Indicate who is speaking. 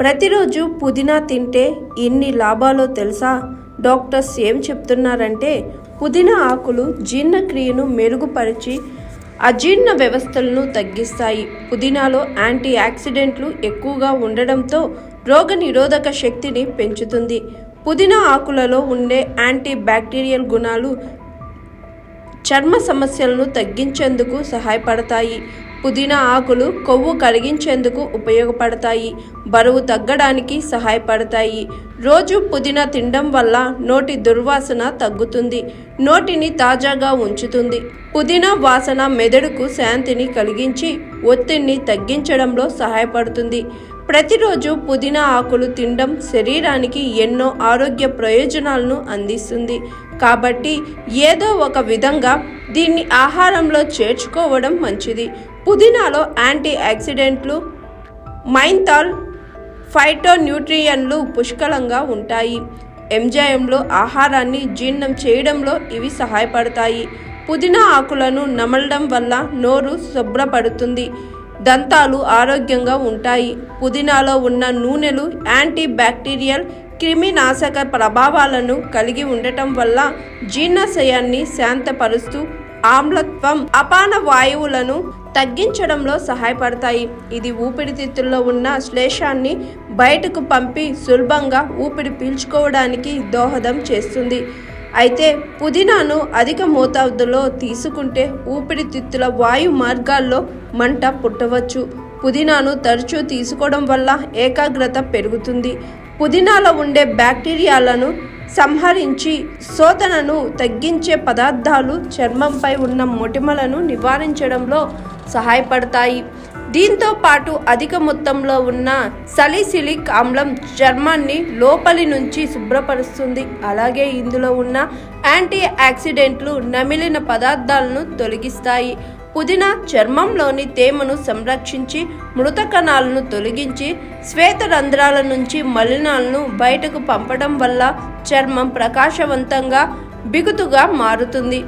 Speaker 1: ప్రతిరోజు పుదీనా తింటే ఎన్ని లాభాలో తెలుసా? డాక్టర్స్ ఏం చెప్తున్నారంటే పుదీనా ఆకులు జీర్ణక్రియను మెరుగుపరిచి అజీర్ణ వ్యవస్థలను తగ్గిస్తాయి. పుదీనాలో యాంటీ ఆక్సిడెంట్లు ఎక్కువగా ఉండడంతో రోగ నిరోధక శక్తిని పెంచుతుంది. పుదీనా ఆకులలో ఉండే యాంటీ బ్యాక్టీరియల్ గుణాలు చర్మ సమస్యలను తగ్గించేందుకు సహాయపడతాయి. పుదీనా ఆకులు కొవ్వు కరిగించేందుకు ఉపయోగపడతాయి. బరువు తగ్గడానికి సహాయపడతాయి. రోజు పుదీనా తినడం వల్ల నోటి దుర్వాసన తగ్గుతుంది. నోటిని తాజాగా ఉంచుతుంది. పుదీనా వాసన మెదడుకు శాంతిని కలిగించి ఒత్తిడిని తగ్గించడంలో సహాయపడుతుంది. ప్రతిరోజు పుదీనా ఆకులు తినడం శరీరానికి ఎన్నో ఆరోగ్య ప్రయోజనాలను అందిస్తుంది. కాబట్టి ఏదో ఒక విధంగా దీన్ని ఆహారంలో చేర్చుకోవడం మంచిది. పుదీనాలో యాంటీ ఆక్సిడెంట్లు మైంతాల్ ఫైటోన్యూట్రియన్లు పుష్కలంగా ఉంటాయి. ఎంజాయంలో ఆహారాన్ని జీర్ణం చేయడంలో ఇవి సహాయపడతాయి. పుదీనా ఆకులను నమలడం వల్ల నోరు శుభ్రపడుతుంది. దంతాలు ఆరోగ్యంగా ఉంటాయి. పుదీనాలో ఉన్న నూనెలు యాంటీ బ్యాక్టీరియల్ క్రిమినాశక ప్రభావాలను కలిగి ఉండటం వల్ల జీర్ణశయాన్ని శాంతపరుస్తూ ఆమ్లత్వం అపాన వాయువులను తగ్గించడంలో సహాయపడతాయి. ఇది ఊపిరితిత్తుల్లో ఉన్న శ్లేషాన్ని బయటకు పంపి సులభంగా ఊపిరి పీల్చుకోవడానికి దోహదం చేస్తుంది. అయితే పుదీనాను అధిక మోతాదులో తీసుకుంటే ఊపిరితిత్తుల వాయు మార్గాల్లో మంట పుట్టవచ్చు. పుదీనాను తరచూ తీసుకోవడం వల్ల ఏకాగ్రత పెరుగుతుంది. పుదీనాలో ఉండే బ్యాక్టీరియాలను సంహరించి శోధనను తగ్గించే పదార్థాలు చర్మంపై ఉన్న మొటిమలను నివారించడంలో సహాయపడతాయి. దీంతో పాటు అధిక మొత్తంలో ఉన్న సలిసిలిక్ ఆమ్లం చర్మాన్ని లోపలి నుంచి శుభ్రపరుస్తుంది. అలాగే ఇందులో ఉన్న యాంటీ ఆక్సిడెంట్లు నమిలిన పదార్థాలను తొలగిస్తాయి. పుదీనా చర్మంలోని తేమను సంరక్షించి మృత కణాలను తొలగించి శ్వేత రంధ్రాల నుంచి మలినాలను బయటకు పంపడం వల్ల చర్మం ప్రకాశవంతంగా బిగుతుగా మారుతుంది.